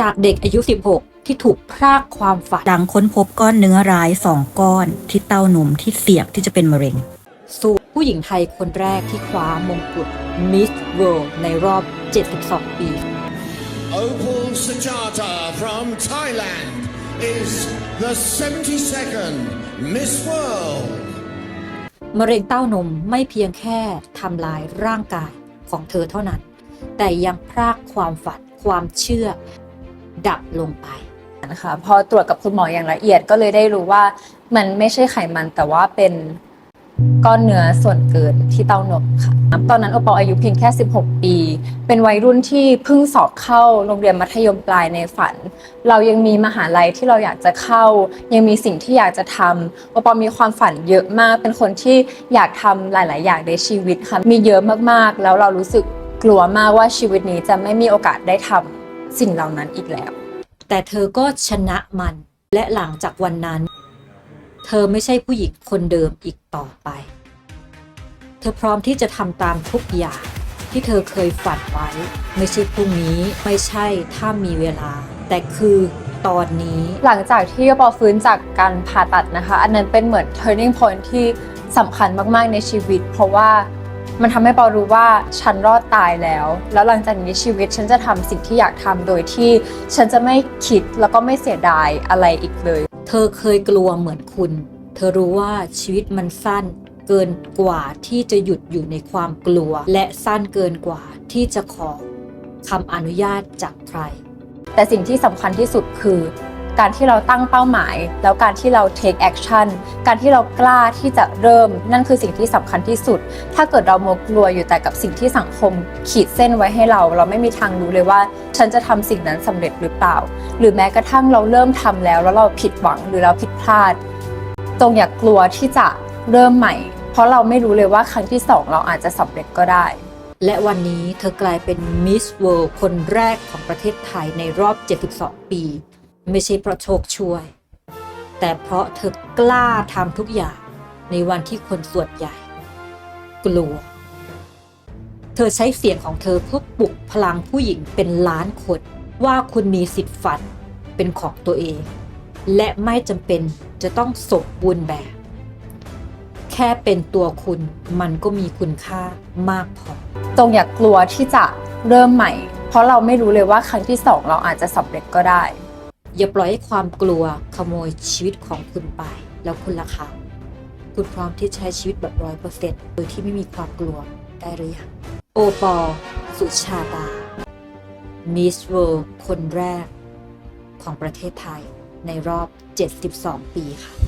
จากเด็กอายุ 16 ที่ถูกพรากความฝัน หลังค้นพบก้อนเนื้อร้ายสองก้อน ที่เต้านมที่เสี่ยงที่จะเป็นมะเร็ง สู่ผู้หญิงไทยคนแรกที่คว้ามงกุฎ Miss World ในรอบ 72 ปี Opal Sujata from Thailand is the 72nd Miss World. มะเร็งเต้านมไม่เพียงแค่ทำลายร่างกายของเธอเท่านั้น แต่ยังพรากความฝันความเชื่อ ดับลงไปนะคะพอตรวจกับคุณหมออย่างละเอียดก็เลยได้รู้ว่ามันไม่ใช่ไขมันแต่ว่าเป็นก้อนเนื้อส่วนเกินที่เต้านมค่ะ ตอนนั้นโอปอลอายุเพียงแค่ 16 ปี เป็นวัยรุ่นที่เพิ่งสอบเข้าโรงเรียนมัธยมปลายในฝัน เรายังมีมหาลัยที่เราอยากจะเข้า ยังมีสิ่งที่อยากจะทำโอปอลมีความฝันเยอะมาก เป็นคนที่อยากทำหลาย ๆ อย่างในชีวิตค่ะ มีเยอะมาก ๆ แล้วเรารู้สึกกลัวมากว่าชีวิตนี้จะไม่มีโอกาสได้ทำ สิ่งเหล่านั้นอีกแล้ว แต่เธอก็ชนะมัน และหลังจากวันนั้น เธอไม่ใช่ผู้หญิงคนเดิมอีกต่อไป เธอพร้อมที่จะทำตามทุกอย่างที่เธอเคยฝันไว้ ไม่ใช่พรุ่งนี้ไม่ใช่ถ้ามีเวลา แต่คือตอนนี้หลังจากที่ปอฟื้นจากการผ่าตัดนะคะ อันนั้นเป็นเหมือน turning point ที่สำคัญมากๆในชีวิต เพราะว่า มันทำให้ปอรู้ว่าฉันรอดตายแล้ว แล้วหลังจากนี้ชีวิตฉันจะทำสิ่งที่อยากทำโดยที่ฉันจะไม่คิดแล้วก็ไม่เสียดายอะไรอีกเลย เธอเคยกลัวเหมือนคุณ เธอรู้ว่าชีวิตมันสั้นเกินกว่าที่จะหยุดอยู่ในความกลัว และสั้นเกินกว่าที่จะขอคำอนุญาตจากใคร แต่สิ่งที่สำคัญที่สุดคือ การที่เราตั้งเป้าหมาย แล้วการที่เรา take action การที่เรากล้าที่จะเริ่มนั่นคือสิ่งที่สำคัญที่สุด ถ้าเกิดเราโมวกลัวอยู่แต่กับสิ่งที่สังคมขีดเส้นไว้ให้เรา เราไม่มีทางรู้เลยว่า ฉันจะทำสิ่งนั้นสำเร็จหรือเปล่า หรือแม้กระทั่งเราเริ่มทำแล้ว แล้วเราผิดหวังหรือเราผิดพลาดจงอย่ากลัวที่จะเริ่มใหม่ เพราะเราไม่รู้เลยว่าครั้งที่สองเราอาจจะสำเร็จก็ได้ และวันนี้เธอกลายเป็นมิสเวิลด์คนแรกของประเทศไทยในรอบ 72 ปี ไม่ใช่เพราะโชคช่วย แต่เพราะเธอกล้าทำทุกอย่างในวันที่คนส่วนใหญ่ กลัว เธอใช้เสียงของเธอเพื่อปลุกพลังผู้หญิงเป็นล้านคนว่าคุณมีสิทธิ์ฝันเป็นของตัวเอง และไม่จำเป็นจะต้องสมบูรณ์แบบ แค่เป็นตัวคุณมันก็มีคุณค่ามากพอจงอย่ากลัวที่จะเริ่มใหม่ เพราะเราไม่รู้เลยว่าครั้งที่สองเราอาจจะสำเร็จก็ได้ อย่าปล่อยให้ความกลัวขโมยชีวิตของคุณไป แล้วคุณล่ะคะคุณพร้อมที่ใช้ชีวิตแบบร้อยเปอร์เซ็นต์โดยที่ไม่มีความกลัวได้หรือยังโอปอลสุชาตามิสเวิลด์คนแรกของประเทศไทยในรอบ 72 ปีค่ะ